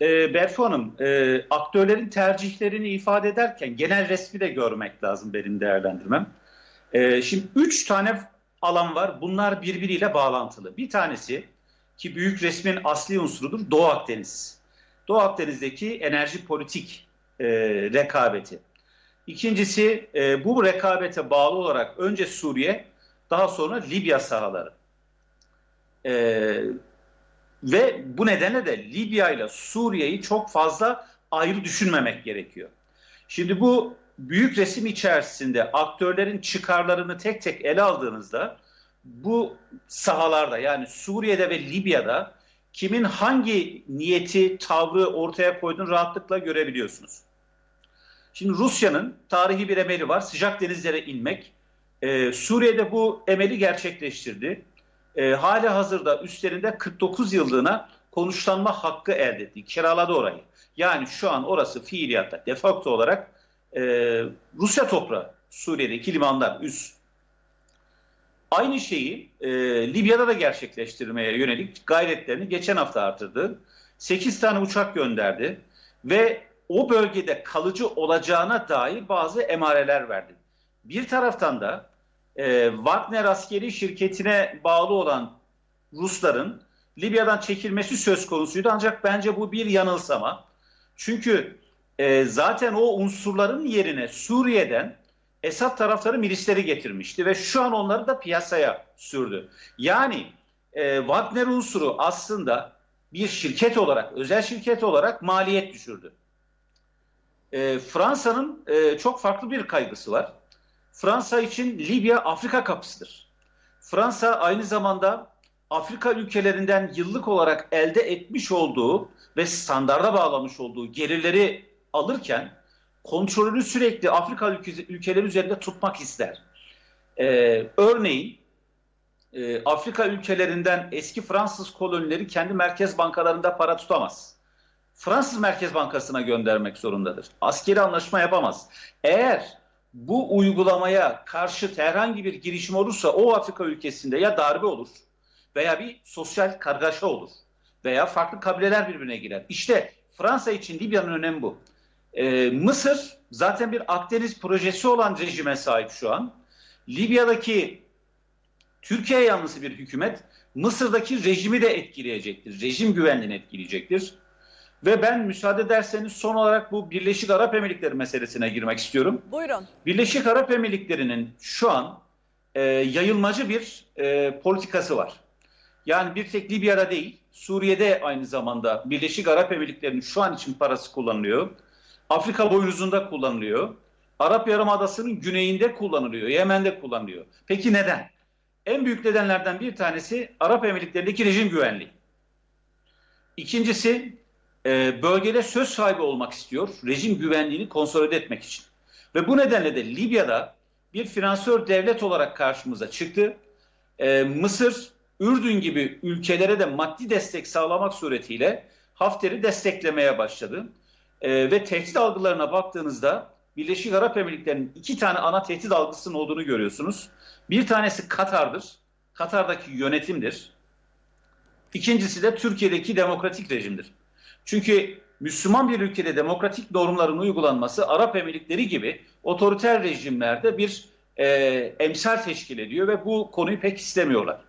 e, Berfu Hanım, e, aktörlerin tercihlerini ifade ederken genel resmi de görmek lazım benim değerlendirmem. E, şimdi üç tane alan var. Bunlar birbiriyle bağlantılı. Bir tanesi ki büyük resmin asli unsurudur Doğu Akdeniz. Doğu Akdeniz'deki enerji politik e, rekabeti. İkincisi e, bu rekabete bağlı olarak önce Suriye daha sonra Libya sahaları. E, ve bu nedenle de Libya ile Suriye'yi çok fazla ayrı düşünmemek gerekiyor. Şimdi bu büyük resim içerisinde aktörlerin çıkarlarını tek tek ele aldığınızda bu sahalarda yani Suriye'de ve Libya'da kimin hangi niyeti, tavrı ortaya koyduğunu rahatlıkla görebiliyorsunuz. Şimdi Rusya'nın tarihi bir emeli var. Sıcak denizlere inmek. Ee, Suriye'de bu emeli gerçekleştirdi. Ee, hali hazırda üstlerinde 49 yıllığına konuşlanma hakkı elde etti. Kiraladı orayı. Yani şu an orası fiiliyatta de facto olarak e, Rusya toprağı. Suriye'deki limanlar, üs. Aynı şeyi e, Libya'da da gerçekleştirmeye yönelik gayretlerini geçen hafta artırdı. 8 tane uçak gönderdi ve o bölgede kalıcı olacağına dair bazı emareler verdi. Bir taraftan da e, Wagner askeri şirketine bağlı olan Rusların Libya'dan çekilmesi söz konusuydu ancak bence bu bir yanılsama. Çünkü e, zaten o unsurların yerine Suriye'den Esad tarafları milisleri getirmişti ve şu an onları da piyasaya sürdü. Yani e, Wagner unsuru aslında bir şirket olarak, özel şirket olarak maliyet düşürdü. E, Fransa'nın e, çok farklı bir kaygısı var. Fransa için Libya Afrika kapısıdır. Fransa aynı zamanda Afrika ülkelerinden yıllık olarak elde etmiş olduğu ve standarda bağlamış olduğu gelirleri alırken kontrolünü sürekli Afrika ülkeleri üzerinde tutmak ister. Ee, örneğin e, Afrika ülkelerinden eski Fransız kolonileri kendi merkez bankalarında para tutamaz. Fransız Merkez Bankası'na göndermek zorundadır. Askeri anlaşma yapamaz. Eğer bu uygulamaya karşı herhangi bir girişim olursa o Afrika ülkesinde ya darbe olur veya bir sosyal kargaşa olur veya farklı kabileler birbirine girer. İşte Fransa için Libya'nın önemi bu. Ee, Mısır zaten bir Akdeniz projesi olan rejime sahip şu an. Libya'daki Türkiye yanlısı bir hükümet Mısır'daki rejimi de etkileyecektir. Rejim güvenliğini etkileyecektir. Ve ben müsaade ederseniz son olarak bu Birleşik Arap Emirlikleri meselesine girmek istiyorum. Buyurun. Birleşik Arap Emirlikleri'nin şu an e, yayılmacı bir e, politikası var. Yani bir tek Libya'da değil, Suriye'de aynı zamanda Birleşik Arap Emirlikleri'nin şu an için parası kullanılıyor. Afrika boynuzunda kullanılıyor. Arap Yarımadası'nın güneyinde kullanılıyor, Yemen'de kullanılıyor. Peki neden? En büyük nedenlerden bir tanesi Arap Emirlikleri'ndeki rejim güvenliği. İkincisi e, bölgede söz sahibi olmak istiyor, rejim güvenliğini konsolide etmek için. Ve bu nedenle de Libya'da bir finansör devlet olarak karşımıza çıktı. E, Mısır, Ürdün gibi ülkelere de maddi destek sağlamak suretiyle Hafter'i desteklemeye başladı. E, ve tehdit algılarına baktığınızda Birleşik Arap Emirlikleri'nin iki tane ana tehdit algısının olduğunu görüyorsunuz. Bir tanesi Katar'dır. Katar'daki yönetimdir. İkincisi de Türkiye'deki demokratik rejimdir. Çünkü Müslüman bir ülkede demokratik normların uygulanması Arap Emirlikleri gibi otoriter rejimlerde bir e, emsal teşkil ediyor ve bu konuyu pek istemiyorlar.